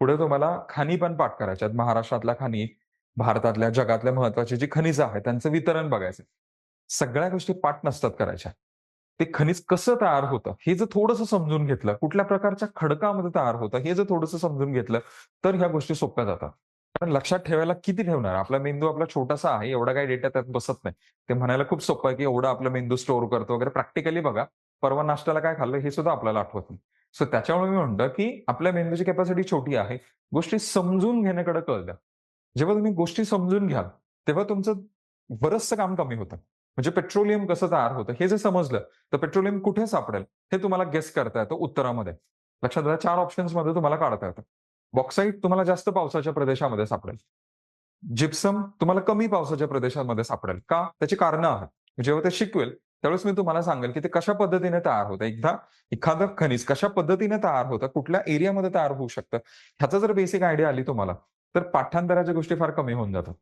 पुढे तुम्हाला खाणी पण पाठ करायच्या आहेत. महाराष्ट्रातल्या खाणी, भारतातल्या, जगातल्या महत्वाची जी खनिजं आहेत, त्यांचं वितरण बघायचं. सगळ्या गोष्टी पाठ नसतात करायच्या. ते खनिज कसं तयार होतं, हे जर थोडंसं समजून घेतलं, कुठल्या प्रकारच्या खडकामध्ये तयार होतं, हे जर थोडंसं समजून घेतलं, तर ह्या गोष्टी सोप्या जातात. कारण लक्षात ठेवायला किती ठेवणार? आपला मेंदू आपला छोटासा आहे, एवढा काही डेटा त्यात बसत नाही. ते म्हणायला खूप सोपं आहे, की एवढा आपला मेंदू स्टोअर करतो वगैरे. प्रॅक्टिकली बघा, परवा नाश्त्याला काय खाल्लं हे सुद्धा आपल्याला आठवत नाही. सो त्याच्यामुळे मी म्हणतो, की आपल्या मेंदूची कॅपॅसिटी छोटी आहे. गोष्टी समजून घेण्याकडे कळ द्या. जेव्हा तुम्ही गोष्टी समजून घ्याल, तेव्हा तुमचं बरंचसं काम कमी होतं. म्हणजे पेट्रोलियम कसं तयार होतं हे जर समजलं, तर पेट्रोलियम कुठे सापडेल हे तुम्हाला गेस करता येतं उत्तरामध्ये. लक्षात घ्या 4 ऑप्शन्समध्ये तुम्हाला काढता येतं. बॉक्साईट तुम्हाला जास्त पावसाच्या प्रदेशामध्ये सापडेल. जिप्सम तुम्हाला कमी पावसाच्या प्रदेशामध्ये सापडेल. का? त्याची कारणं आहेत. जेव्हा ते शिकवेल, त्यावेळेस मी तुम्हाला सांगेल, की ते कशा पद्धतीने तयार होतं. एकदा एखादं खनिज कशा पद्धतीने तयार होतं, कुठल्या एरियामध्ये तयार होऊ शकतं, ह्याचा जर बेसिक आयडिया आली तुम्हाला, तर पाठांतराच्या गोष्टी फार कमी होऊन जातात.